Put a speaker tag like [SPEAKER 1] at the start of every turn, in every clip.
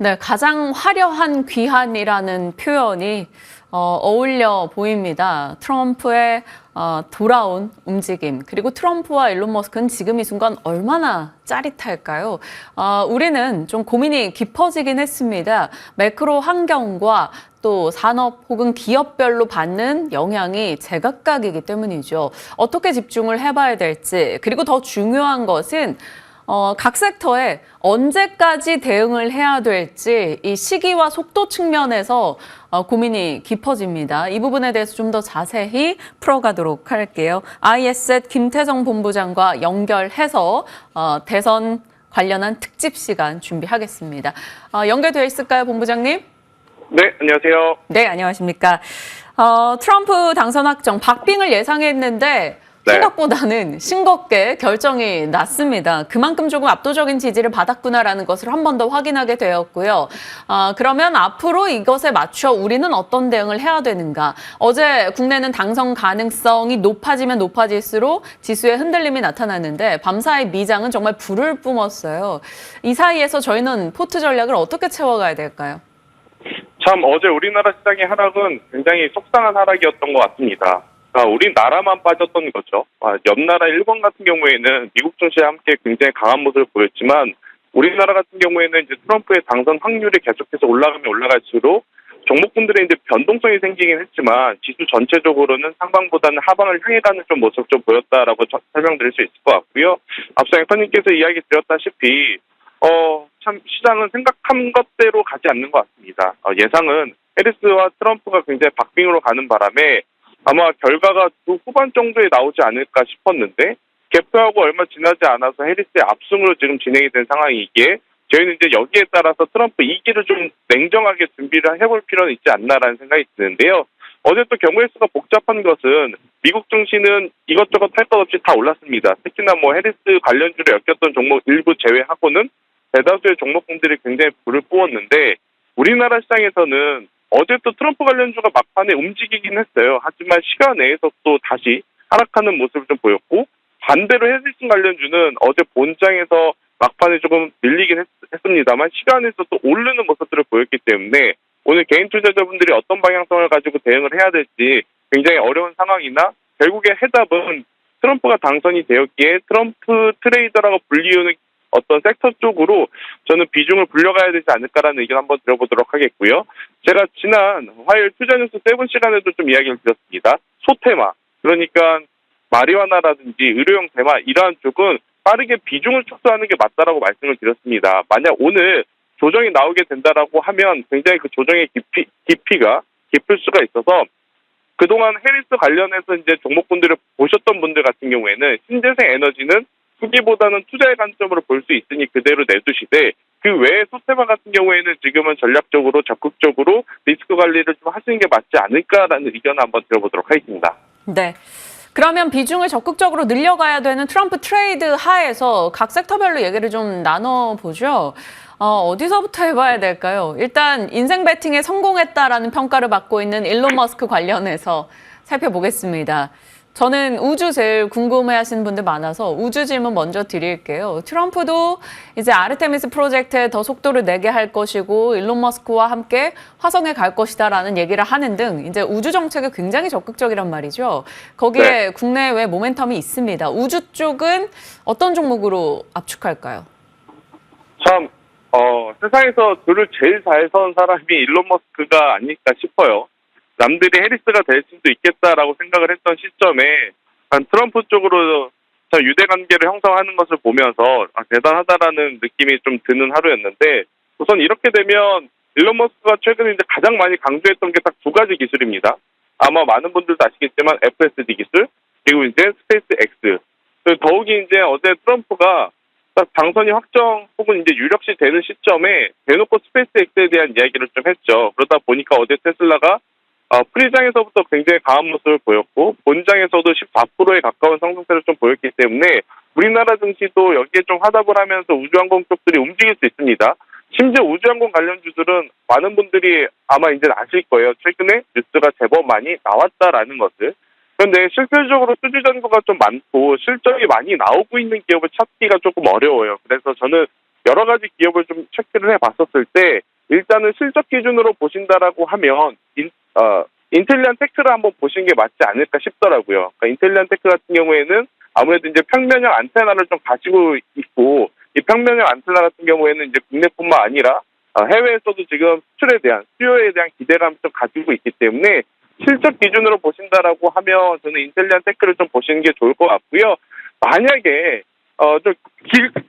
[SPEAKER 1] 네, 가장 화려한 귀한이라는 표현이 어, 어울려 보입니다. 트럼프의 어, 돌아온 움직임 그리고 트럼프와 일론 머스크는 지금 이 순간 얼마나 짜릿할까요? 어, 우리는 좀 고민이 깊어지긴 했습니다. 매크로 환경과 또 산업 혹은 기업별로 받는 영향이 제각각이기 때문이죠. 어떻게 집중을 해봐야 될지 그리고 더 중요한 것은 어, 각 섹터에 언제까지 대응을 해야 될지 이 시기와 속도 측면에서 어, 고민이 깊어집니다. 이 부분에 대해서 좀 더 자세히 풀어가도록 할게요. IS의 김태정 본부장과 연결해서 어, 대선 관련한 특집 시간 준비하겠습니다. 어, 연결되어 있을까요, 본부장님?
[SPEAKER 2] 네, 안녕하세요.
[SPEAKER 1] 네, 안녕하십니까. 어, 트럼프 당선 확정, 박빙을 예상했는데
[SPEAKER 2] 네.
[SPEAKER 1] 생각보다는 싱겁게 결정이 났습니다. 그만큼 조금 압도적인 지지를 받았구나라는 것을 한 번 더 확인하게 되었고요. 아, 그러면 앞으로 이것에 맞춰 우리는 어떤 대응을 해야 되는가? 어제 국내는 당선 가능성이 높아지면 높아질수록 지수에 흔들림이 나타났는데 밤사이 미장은 정말 불을 뿜었어요. 이 사이에서 저희는 포트 전략을 어떻게 채워가야 될까요?
[SPEAKER 2] 참 어제 우리나라 시장의 하락은 굉장히 속상한 하락이었던 것 같습니다. 아, 우리나라만 빠졌던 거죠. 아, 옆 나라 일본 같은 경우에는 미국 증시와 함께 굉장히 강한 모습을 보였지만 우리나라 같은 경우에는 이제 트럼프의 당선 확률이 계속해서 올라가면 올라갈수록 종목분들의 이제 변동성이 생기긴 했지만 지수 전체적으로는 상방보다는 하방을 향해 가는 좀 모습 좀 보였다라고 저- 설명드릴 수 있을 것 같고요. 앞서 앵커님께서 이야기 드렸다시피 어, 참 시장은 생각한 것대로 가지 않는 것 같습니다. 어, 예상은 해리스와 트럼프가 굉장히 박빙으로 가는 바람에 아마 결과가 두 후반 정도에 나오지 않을까 싶었는데 개표하고 얼마 지나지 않아서 해리스의 압승으로 지금 진행이 된 상황이기에 저희는 이제 여기에 따라서 트럼프 2기를 좀 냉정하게 준비를 해볼 필요는 있지 않나라는 생각이 드는데요. 어제 또 경우의 수가 복잡한 것은 미국 증시는 이것저것 할 것 없이 다 올랐습니다. 특히나 뭐 해리스 관련주로 엮였던 종목 일부 제외하고는 대다수의 종목군들이 굉장히 불을 뿜었는데 우리나라 시장에서는 어제 또 트럼프 관련주가 막판에 움직이긴 했어요. 하지만 시간 내에서 또 다시 하락하는 모습을 좀 보였고 반대로 해리슨 관련주는 어제 본장에서 막판에 조금 밀리긴 했, 습니다만 시간에서 또 오르는 모습들을 보였기 때문에 오늘 개인 투자자분들이 어떤 방향성을 가지고 대응을 해야 될지 굉장히 어려운 상황이나 결국에 해답은 트럼프가 당선이 되었기에 트럼프 트레이더라고 불리우는 어떤 섹터 쪽으로 저는 비중을 불려가야 되지 않을까라는 의견 한번 들어보도록 하겠고요. 제가 지난 화요일 투자뉴스 세븐 시간에도 좀 이야기를 드렸습니다. 소테마 그러니까 마리화나라든지 의료용 대마 이러한 쪽은 빠르게 비중을 축소하는 게 맞다라고 말씀을 드렸습니다. 만약 오늘 조정이 나오게 된다라고 하면 굉장히 그 조정의 깊이 깊이가 깊을 수가 있어서 그동안 해리스 관련해서 이제 종목분들을 보셨던 분들 같은 경우에는 신재생 에너지는 투기보다는 투자의 관점으로 볼 수 있으니 그대로 내두시되 그 외에 소테마 같은 경우에는 지금은 전략적으로 적극적으로 리스크 관리를 좀 하시는 게 맞지 않을까라는 의견을 한번 들어보도록 하겠습니다.
[SPEAKER 1] 네. 그러면 비중을 적극적으로 늘려가야 되는 트럼프 트레이드 하에서 각 섹터별로 얘기를 좀 나눠보죠. 어, 어디서부터 해봐야 될까요? 일단 인생 배팅에 성공했다라는 평가를 받고 있는 일론 머스크 관련해서 살펴보겠습니다. 저는 우주 제일 궁금해 하시는 분들 많아서 우주 질문 먼저 드릴게요. 트럼프도 이제 아르테미스 프로젝트에 더 속도를 내게 할 것이고 일론 머스크와 함께 화성에 갈 것이다라는 얘기를 하는 등 이제 우주 정책에 굉장히 적극적이란 말이죠. 거기에
[SPEAKER 2] 네.
[SPEAKER 1] 국내외 모멘텀이 있습니다. 우주 쪽은 어떤 종목으로 압축할까요?
[SPEAKER 2] 참, 어, 세상에서 둘을 제일 잘 선 사람이 일론 머스크가 아닐까 싶어요. 남들이 해리스가 될 수도 있겠다라고 생각을 했던 시점에 한 트럼프 쪽으로 저 유대 관계를 형성하는 것을 보면서 아, 대단하다라는 느낌이 좀 드는 하루였는데 우선 이렇게 되면 일론 머스크가 최근에 이제 가장 많이 강조했던 게 딱 두 가지 기술입니다. 아마 많은 분들도 아시겠지만 FSD 기술 그리고 이제 스페이스 X. 그리고 더욱이 이제 어제 트럼프가 딱 당선이 확정 혹은 이제 유력시 되는 시점에 대놓고 스페이스 X에 대한 이야기를 좀 했죠. 그러다 보니까 어제 테슬라가 어, 프리장에서부터 굉장히 강한 모습을 보였고 본장에서도 14%에 가까운 상승세를 좀 보였기 때문에 우리나라 증시도 여기에 좀 화답을 하면서 우주항공 쪽들이 움직일 수 있습니다. 심지어 우주항공 관련주들은 많은 분들이 아마 이제 아실 거예요. 최근에 뉴스가 제법 많이 나왔다라는 것을. 그런데 실질적으로 수주 잔고가 좀 많고 실적이 많이 나오고 있는 기업을 찾기가 조금 어려워요. 그래서 저는 여러 가지 기업을 좀 체크를 해봤었을 때 일단은 실적 기준으로 보신다라고 하면 인, 어, 인텔리안 테크를 한번 보시는 게 맞지 않을까 싶더라고요. 그러니까 인텔리안 테크 같은 경우에는 아무래도 이제 평면형 안테나를 좀 가지고 있고 이 평면형 안테나 같은 경우에는 이제 국내뿐만 아니라 어, 해외에서도 지금 수출에 대한 수요에 대한 기대감을 좀 가지고 있기 때문에 실적 기준으로 보신다라고 하면 저는 인텔리안 테크를 좀 보시는 게 좋을 것 같고요. 만약에 어좀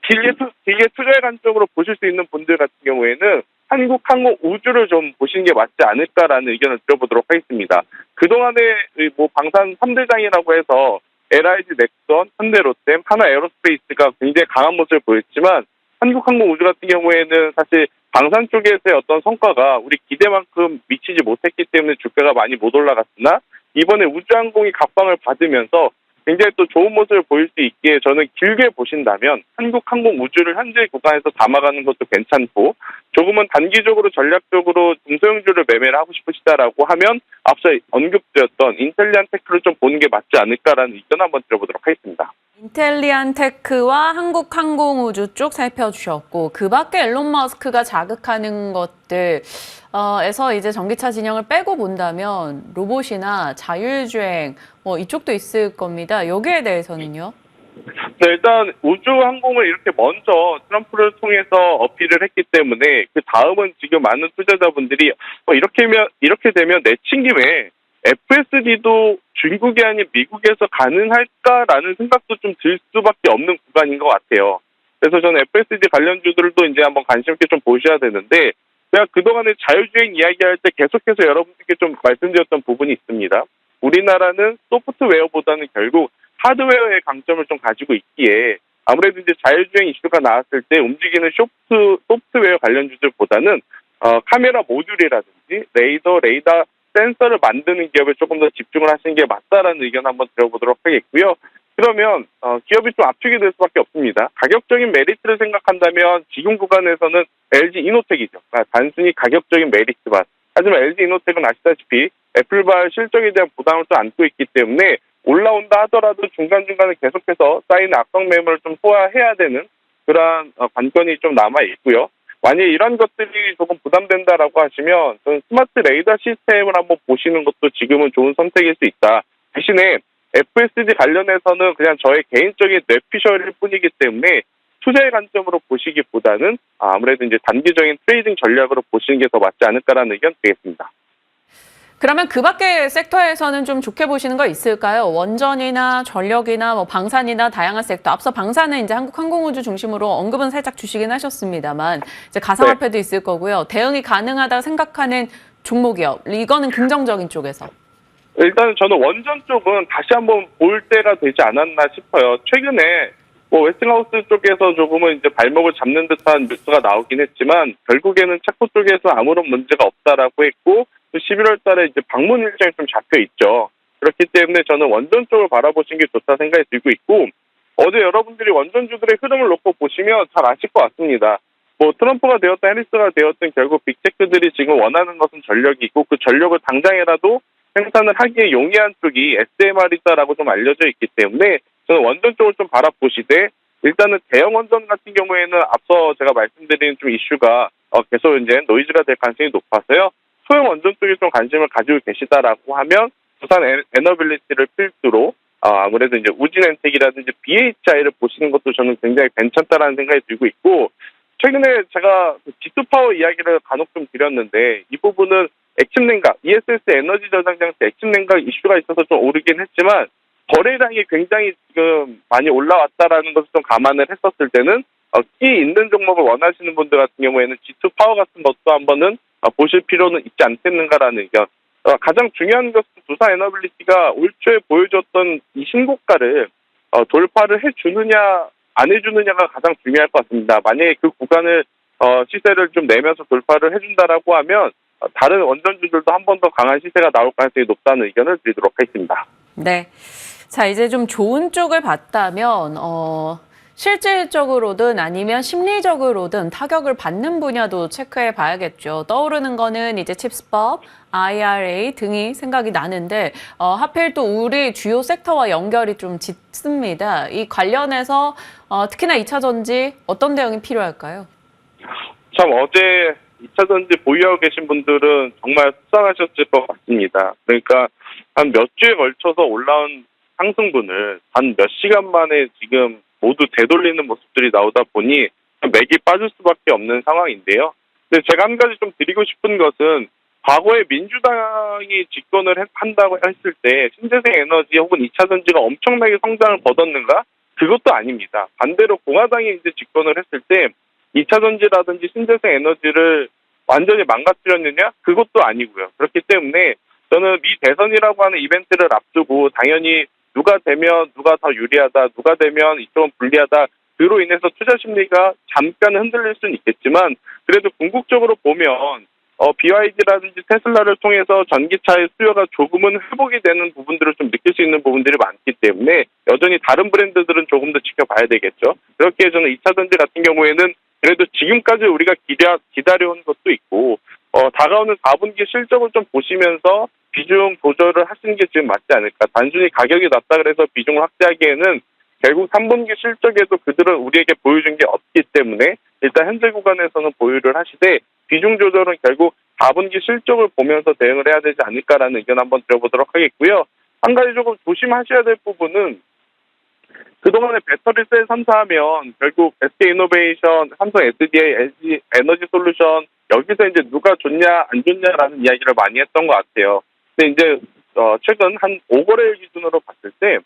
[SPEAKER 2] 길게 투, 길게 투자의 관점으로 보실 수 있는 분들 같은 경우에는 한국 항공 우주를 좀 보시는 게 맞지 않을까라는 의견을 들어보도록 하겠습니다. 그동안에 이뭐 방산 3대장이라고 해서 LIG 넥선, 현대로템, 하나 에어로스페이스가 굉장히 강한 모습을 보였지만 한국 항공 우주 같은 경우에는 사실 방산 쪽에서의 어떤 성과가 우리 기대만큼 미치지 못했기 때문에 주가가 많이 못 올라갔으나 이번에 우주항공이 각광을 받으면서 굉장히 또 좋은 모습을 보일 수 있기에 저는 길게 보신다면 한국 항공 우주를 현재 구간에서 담아가는 것도 괜찮고 조금은 단기적으로 전략적으로 중소형주를 매매를 하고 싶으시다라고 하면 앞서 언급드렸던 인텔리안 테크를 좀 보는 게 맞지 않을까라는 의견 한번 들어보도록 하겠습니다.
[SPEAKER 1] 인텔리안 테크와 한국항공우주 쪽 살펴주셨고 그 밖에 일론 머스크가 자극하는 것들에서 이제 전기차 진영을 빼고 본다면 로봇이나 자율주행 뭐 이쪽도 있을 겁니다. 여기에 대해서는요?
[SPEAKER 2] 네, 일단 우주항공을 이렇게 먼저 트럼프를 통해서 어필을 했기 때문에 그 다음은 지금 많은 투자자분들이 어, 이렇게 면 이렇게 되면 내친 김에 FSD도 중국이 아닌 미국에서 가능할까라는 생각도 좀 들 수밖에 없는 구간인 것 같아요. 그래서 저는 FSD 관련주들도 이제 한번 관심 있게 좀 보셔야 되는데 제가 그동안에 자율주행 이야기할 때 계속해서 여러분들께 좀 말씀드렸던 부분이 있습니다. 우리나라는 소프트웨어보다는 결국 하드웨어의 강점을 좀 가지고 있기에 아무래도 이제 자율주행 이슈가 나왔을 때 움직이는 소프트, 소프트웨어 관련주들보다는 어, 카메라 모듈이라든지 레이더, 레이더 센서를 만드는 기업에 조금 더 집중을 하시는 게 맞다라는 의견 한번 들어보도록 하겠고요. 그러면 어, 기업이 좀 압축이 될 수밖에 없습니다. 가격적인 메리트를 생각한다면 지금 구간에서는 LG 이노텍이죠. 그러니까 단순히 가격적인 메리트만. 하지만 LG 이노텍은 아시다시피 애플발 실적에 대한 부담을 또 안고 있기 때문에 올라온다 하더라도 중간중간에 계속해서 쌓이는 악성 매물을 좀 소화해야 되는 그러한 어, 관건이 좀 남아 있고요. 만약 이런 것들이 조금 부담된다라고 하시면 저는 스마트 레이더 시스템을 한번 보시는 것도 지금은 좋은 선택일 수 있다. 대신에 FSD 관련해서는 그냥 저의 개인적인 뇌피셜일 뿐이기 때문에 투자의 관점으로 보시기보다는 아무래도 이제 단기적인 트레이딩 전략으로 보시는 게 더 맞지 않을까라는 의견 드리겠습니다.
[SPEAKER 1] 그러면 그 밖에 섹터에서는 좀 좋게 보시는 거 있을까요? 원전이나 전력이나 뭐 방산이나 다양한 섹터. 앞서 방산은 이제 한국항공우주 중심으로 언급은 살짝 주시긴 하셨습니다만 이제 가상화폐도 있을 거고요. 대응이 가능하다 생각하는 종목이요. 이거는 긍정적인 쪽에서.
[SPEAKER 2] 일단 저는 원전 쪽은 다시 한번 볼 때가 되지 않았나 싶어요. 최근에 뭐 웨스팅하우스 쪽에서 조금은 이제 발목을 잡는 듯한 뉴스가 나오긴 했지만 결국에는 체코 쪽에서 아무런 문제가 없다라고 했고 또 11월 달에 이제 방문 일정이 좀 잡혀 있죠. 그렇기 때문에 저는 원전 쪽을 바라보시는 게 좋다 생각이 들고 있고 어제 여러분들이 원전주들의 흐름을 놓고 보시면 잘 아실 것 같습니다. 뭐 트럼프가 되었든 해리스가 되었든 결국 빅테크들이 지금 원하는 것은 전력이 있고 그 전력을 당장이라도 생산을 하기에 용이한 쪽이 SMR이다라고 좀 알려져 있기 때문에 저는 원전 쪽을 좀 바라보시되 일단은 대형 원전 같은 경우에는 앞서 제가 말씀드린 좀 이슈가 어, 계속 이제 노이즈가 될 가능성이 높아서요. 소형 원전 쪽에 좀 관심을 가지고 계시다라고 하면 부산 에- 에너빌리티를 필두로 어, 아무래도 이제 우진엔텍이라든지 BHI를 보시는 것도 저는 굉장히 괜찮다라는 생각이 들고 있고 최근에 제가 그 G2 파워 이야기를 간혹 좀 드렸는데 이 부분은 액침 냉각, ESS 에너지 저장 장치 액침 냉각 이슈가 있어서 좀 오르긴 했지만 거래량이 굉장히 지금 많이 올라왔다라는 것을 좀 감안을 했었을 때는 어, 끼 있는 종목을 원하시는 분들 같은 경우에는 G2 파워 같은 것도 한번은 어, 보실 필요는 있지 않겠는가라는 의견. 어, 가장 중요한 것은 두산 에너빌리티가 올 초에 보여줬던 이 신고가를 어, 돌파를 해주느냐 안 해주느냐가 가장 중요할 것 같습니다. 만약에 그 구간을 어, 시세를 좀 내면서 돌파를 해준다라고 하면 어, 다른 원전주들도 한 번 더 강한 시세가 나올 가능성이 높다는 의견을 드리도록 하겠습니다.
[SPEAKER 1] 네. 자, 이제 좀 좋은 쪽을 봤다면, 어, 실질적으로든 아니면 심리적으로든 타격을 받는 분야도 체크해 봐야겠죠. 떠오르는 거는 이제 칩스법, IRA 등이 생각이 나는데 어, 하필 또 우리 주요 섹터와 연결이 좀 짙습니다. 이 관련해서 어, 특히나 2차 전지 어떤 대응이 필요할까요?
[SPEAKER 2] 참 어제 2차 전지 보유하고 계신 분들은 정말 속상하셨을 것 같습니다. 그러니까 한 몇 주에 걸쳐서 올라온 상승분을 단 몇 시간 만에 지금 모두 되돌리는 모습들이 나오다 보니 맥이 빠질 수밖에 없는 상황인데요. 근데 제가 한 가지 좀 드리고 싶은 것은 과거에 민주당이 집권을 했- 한다고 했을 때 신재생 에너지 혹은 2차 전지가 엄청나게 성장을 거뒀는가? 그것도 아닙니다. 반대로 공화당이 이제 집권을 했을 때 2차 전지라든지 신재생 에너지를 완전히 망가뜨렸느냐? 그것도 아니고요. 그렇기 때문에 저는 미 대선이라고 하는 이벤트를 앞두고 당연히 누가 되면 누가 더 유리하다, 누가 되면 이쪽은 불리하다, 그로 인해서 투자 심리가 잠깐 흔들릴 수는 있겠지만 그래도 궁극적으로 보면 어, BYD라든지 테슬라를 통해서 전기차의 수요가 조금은 회복이 되는 부분들을 좀 느낄 수 있는 부분들이 많기 때문에 여전히 다른 브랜드들은 조금 더 지켜봐야 되겠죠. 그렇게 저는 2차 전지 같은 경우에는 그래도 지금까지 우리가 기다, 기다려온 것도 있고 어, 다가오는 4분기 실적을 좀 보시면서 비중 조절을 하시는 게 지금 맞지 않을까. 단순히 가격이 낮다 그래서 비중을 확대하기에는 결국 3분기 실적에도 그들은 우리에게 보여준 게 없기 때문에 일단 현재 구간에서는 보유를 하시되 비중 조절은 결국 4분기 실적을 보면서 대응을 해야 되지 않을까라는 의견 한번 드려보도록 하겠고요. 한 가지 조금 조심하셔야 될 부분은 그동안에 배터리 셀 3사하면 결국 SK이노베이션, 삼성 SDI, LG 에너지 솔루션 여기서 이제 누가 좋냐 안 좋냐라는 이야기를 많이 했던 것 같아요. 근데 이제 어, 최근 한 5거래일 기준으로 봤을 때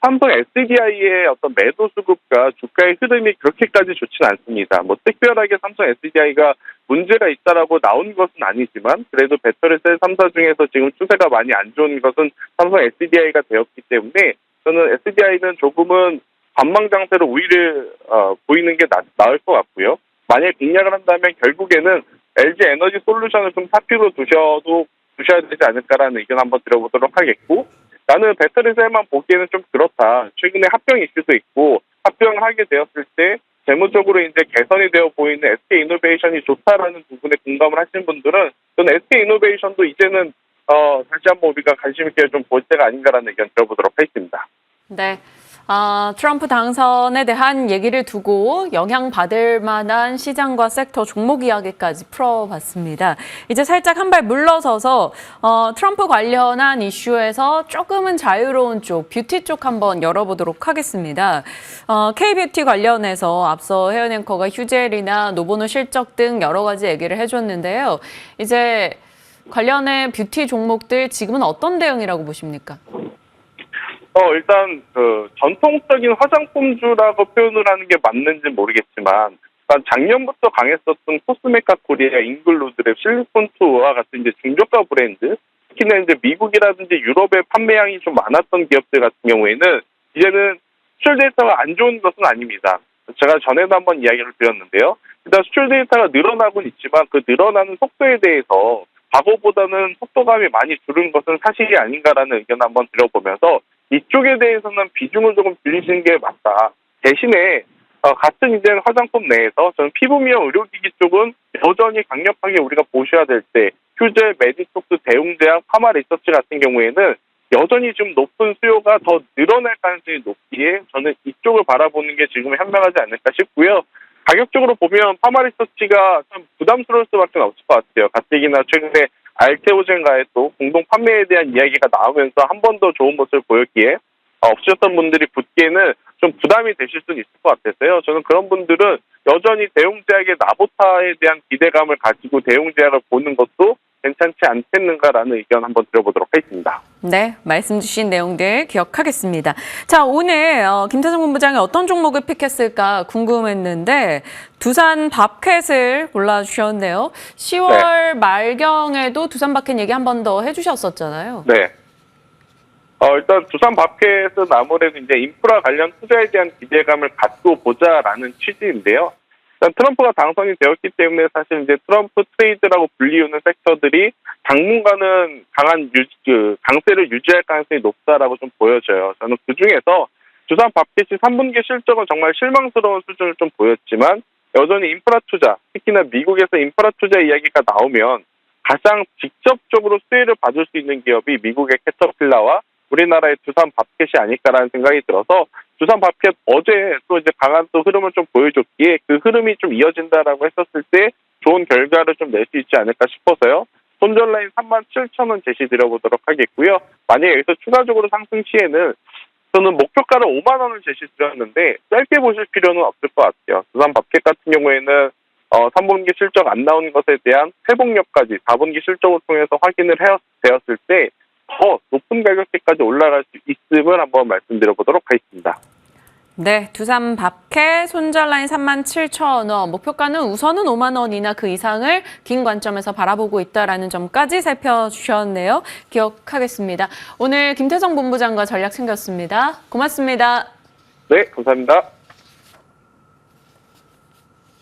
[SPEAKER 2] 삼성 SDI의 어떤 매도 수급과 주가의 흐름이 그렇게까지 좋지는 않습니다. 뭐 특별하게 삼성 SDI가 문제가 있다라고 나온 것은 아니지만 그래도 배터리 셀 3사 중에서 지금 추세가 많이 안 좋은 것은 삼성 SDI가 되었기 때문에 저는 SDI는 조금은 관망 장세로 우위를 어, 보이는 게 나, 나을 것 같고요. 만약 공략을 한다면 결국에는 LG 에너지 솔루션을 좀 사표로 두셔도 두셔야 되지 않을까라는 의견 한번 드려보도록 하겠고 나는 배터리 셀만 보기에는 좀 그렇다. 최근에 합병 이슈도 있고 합병을 하게 되었을 때 재무적으로 이제 개선이 되어 보이는 SK 이노베이션이 좋다라는 부분에 공감을 하시는 분들은 저는 SK 이노베이션도 이제는 어, 다시 한번 우리가 관심 있게 좀 볼 때가 아닌가라는 의견 들어보도록 하겠습니다.
[SPEAKER 1] 네. 아, 트럼프 당선에 대한 얘기를 두고 영향받을 만한 시장과 섹터 종목 이야기까지 풀어봤습니다. 이제 살짝 한 발 물러서서 어, 트럼프 관련한 이슈에서 조금은 자유로운 쪽, 뷰티 쪽 한번 열어보도록 하겠습니다. 어, K-뷰티 관련해서 앞서 헤어 앵커가 휴젤이나 노보노 실적 등 여러 가지 얘기를 해줬는데요. 이제 관련해 뷰티 종목들 지금은 어떤 대응이라고 보십니까?
[SPEAKER 2] 어, 일단, 그, 전통적인 화장품주라고 표현을 하는 게 맞는지 모르겠지만, 일단 작년부터 강했었던 코스메카 코리아, 잉글루드랩, 실리콘 투와 같은 이제 중저가 브랜드, 특히나 이제 미국이라든지 유럽의 판매량이 좀 많았던 기업들 같은 경우에는, 이제는 수출 데이터가 안 좋은 것은 아닙니다. 제가 전에도 한번 이야기를 드렸는데요. 일단 수출 데이터가 늘어나곤 있지만, 그 늘어나는 속도에 대해서 과거보다는 속도감이 많이 줄은 것은 사실이 아닌가라는 의견 한번 드려보면서 이쪽에 대해서는 비중을 조금 줄이시는 게 맞다. 대신에 어, 같은 이제 화장품 내에서 저는 피부 미용 의료기기 쪽은 여전히 강력하게 우리가 보셔야 될 때 휴젤, 메디톡스, 대웅제약, 파마 리서치 같은 경우에는 여전히 좀 높은 수요가 더 늘어날 가능성이 높기에 저는 이쪽을 바라보는 게 지금 현명하지 않을까 싶고요. 가격적으로 보면 파마 리서치가 참 부담스러울 수밖에 없을 것 같아요. 가뜩이나 최근에 알테오젠과의 또 공동 판매에 대한 이야기가 나오면서 한 번 더 좋은 모습을 보였기에 어, 없으셨던 분들이 붙기에는 좀 부담이 되실 수는 있을 것 같아서요. 저는 그런 분들은 여전히 대웅제약의 나보타에 대한 기대감을 가지고 대웅제약을 보는 것도 괜찮지 않겠는가라는 의견 한번 드려보도록 하겠습니다.
[SPEAKER 1] 네, 말씀 주신 내용들 기억하겠습니다. 자, 오늘 어, 김태성 본부장이 어떤 종목을 픽했을까 궁금했는데 두산 밥캣을 골라주셨네요. 10월 말경에도 두산 밥캣 얘기 한 번 더 해주셨었잖아요.
[SPEAKER 2] 네. 어, 일단 두산 밥켓은 아무래도 이제 인프라 관련 투자에 대한 기대감을 갖고 보자라는 취지인데요. 트럼프가 당선이 되었기 때문에 사실 이제 트럼프 트레이드라고 불리우는 섹터들이 당분간은 강한 유, 그 강세를 유지할 가능성이 높다라고 좀 보여져요. 저는 그 중에서 두산 밥켓이 3분기 실적은 정말 실망스러운 수준을 좀 보였지만 여전히 인프라 투자, 특히나 미국에서 인프라 투자 이야기가 나오면 가장 직접적으로 수혜를 받을 수 있는 기업이 미국의 캐터필라와 우리나라의 두산 밥켓이 아닐까라는 생각이 들어서 두산 밥켓 어제 또 이제 강한 또 흐름을 좀 보여줬기에 그 흐름이 좀 이어진다라고 했었을 때 좋은 결과를 좀 낼 수 있지 않을까 싶어서요. 손절 라인 3만 7천 원 제시 드려보도록 하겠고요. 만약에 여기서 추가적으로 상승 시에는 저는 목표가를 5만 원을 제시 드렸는데 짧게 보실 필요는 없을 것 같아요. 두산 밥켓 같은 경우에는 어, 3분기 실적 안 나온 것에 대한 회복력까지 4분기 실적을 통해서 확인을 해, 되었을 때 더 높은 가격대까지 올라갈 수 있음을 한번 말씀드려보도록 하겠습니다.
[SPEAKER 1] 네, 두산 밥캐 손절 라인 3만 7천 원, 목표가는 우선은 5만 원이나 그 이상을 긴 관점에서 바라보고 있다라는 점까지 살펴주셨네요. 기억하겠습니다. 오늘 김태성 본부장과 전략 챙겼습니다. 고맙습니다.
[SPEAKER 2] 네, 감사합니다.